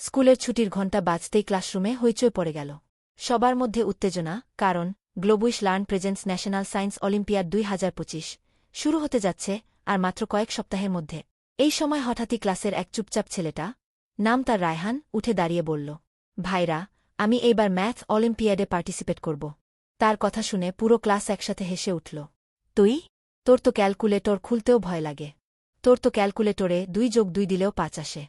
স্কুলের ছুটির ঘণ্টা বাজতেই ক্লাসরুমে হইচই পড়ে গেল। সবার মধ্যে উত্তেজনা, কারণ Globish learn presence national science olympiad দুই হাজার পঁচিশ শুরু হতে যাচ্ছে আর মাত্র কয়েক সপ্তাহের মধ্যে। এই সময় হঠাৎই ক্লাসের এক চুপচাপ ছেলেটা, নাম তার রায়হান, উঠে দাঁড়িয়ে বলল, ভাইরা, আমি এইবার ম্যাথ অলিম্পিয়াডে পার্টিসিপেট করব। তার কথা শুনে পুরো ক্লাস একসাথে হেসে উঠল, তুই? তোর তো ক্যালকুলেটর খুলতেও ভয় লাগে। তোর তো ক্যালকুলেটরে দুই যোগ দুই দিলেও পাঁচ আসে।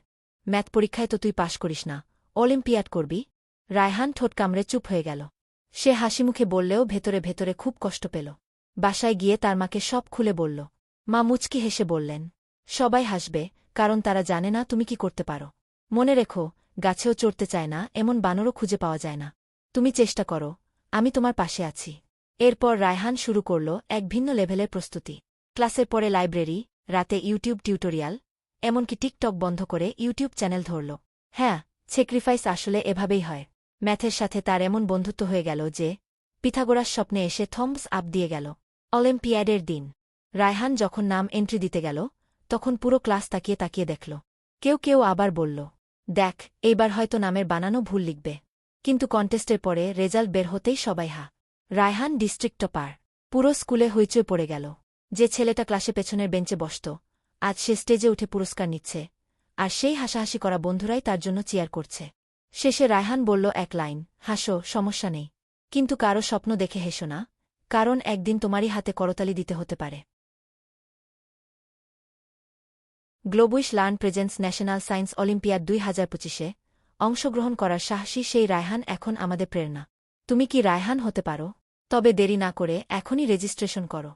ম্যাথ পরীক্ষায় তো তুই পাশ করিস না। অলিম্পিয়াড করবি। রায়হান ঠোঁট কামড়ে চুপ হয়ে গেল। সে হাসিমুখে বললেও ভেতরে ভেতরে খুব কষ্ট পেল। বাসায় গিয়ে তার মাকে সব খুলে বলল। মা মুচকি হেসে বললেন, সবাই হাসবে, কারণ তারা জানে না তুমি কি করতে পারো। মনে রেখো, গাছেও চড়তে চায় না, এমন বানরও খুঁজে পাওয়া যায় না। তুমি চেষ্টা করো, আমি তোমার পাশে আছি। এরপর রায়হান শুরু করল এক ভিন্ন লেভেলের প্রস্তুতি। ক্লাসের পরে লাইব্রেরি, রাতে ইউটিউব টিউটোরিয়াল এমনকি টিকটক বন্ধ করে ইউটিউব চ্যানেল ধরল। হ্যাঁ সেক্রিফাইস আসলে এভাবেই হয়। ম্যাথের সাথে তার এমন বন্ধুত্ব হয়ে গেল যে, পিথাগোরাস স্বপ্নে এসে থম্বস আপ দিয়ে গেল। অলিম্পিয়াডের দিন। রায়হান যখন নাম এন্ট্রি দিতে গেল, তখন পুরো ক্লাস তাকিয়ে তাকিয়ে দেখল। কেউ কেউ আবার বলল, দেখ, এইবার হয়তো নামের বানানো ভুল লিখবে। কিন্তু কন্টেস্টের পরে রেজাল্ট বের হতেই সবাই হা। Raihan district topper. পুরো স্কুলে হইচই পড়ে গেল। যে ছেলেটা ক্লাসে পেছনের বেঞ্চে বসত আজ সে স্টেজে উঠে পুরস্কার নিচ্ছে, আর সেই হাসাহাসি করা বন্ধুরাই তার জন্য চিয়ার করছে। শেষে রায়হান বলল এক লাইন, হাসো, সমস্যা নেই। কিন্তু কারও স্বপ্ন দেখে হেসো না, কারণ একদিন তোমারই হাতে করতালি দিতে হতে পারে। Globish learn presence national science olympiad দুই হাজার পঁচিশে অংশগ্রহণ করার সাহসী সেই রায়হান এখন আমাদের প্রেরণা। তুমি কি রায়হান হতে পারো? তবে দেরি না করে এখনই রেজিস্ট্রেশন করো।